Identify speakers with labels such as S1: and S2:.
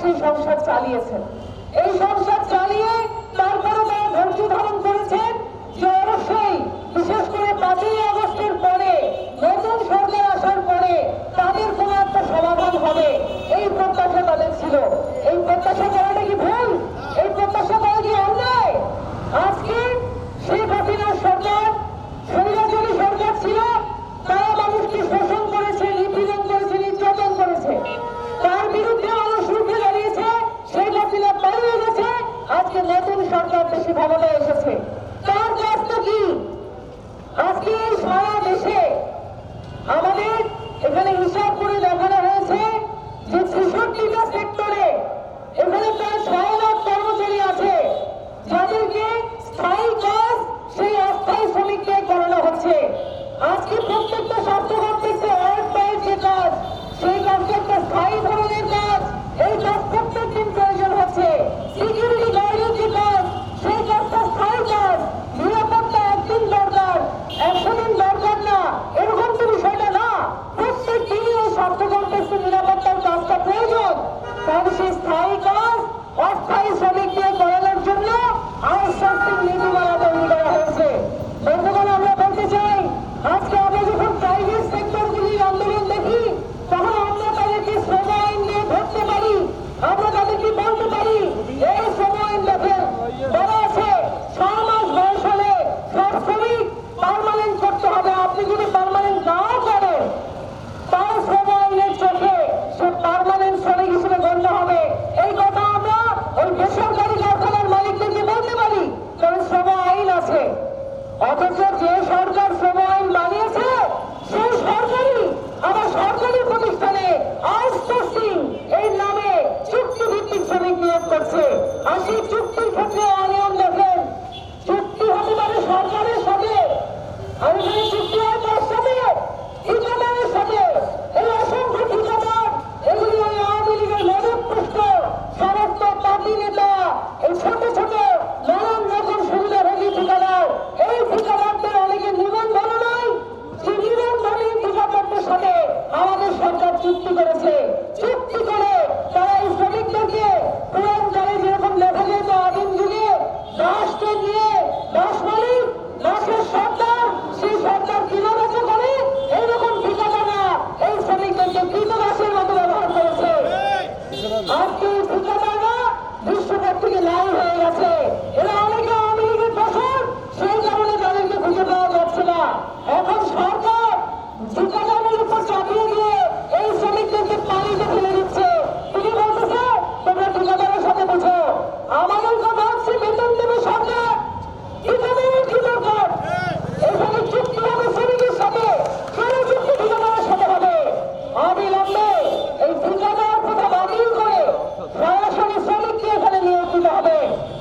S1: সেই সংসার চালিয়েছেন। এই সংসার চালিয়ে তার ক্ষমতায় এসেছে। তার কাজটা কি? আজকে সারা দেশে আমাদের এখানে হিসাব করে দেখানো হয়েছে যে ছেষট্টিটা সেক্টরে এখানে প্রায় ছয় লাখ কর্মচারী আছে। যাদেরকে স্থায়ী কাজ সেই অস্থায়ী শ্রমিককে করানো হচ্ছে। আজকে প্রত্যেকটা স্বাস্থ্য কৃষি চুক্তির ক্ষেত্রে রাষ্ট্র নিয়ে লাশ মালিক লাশের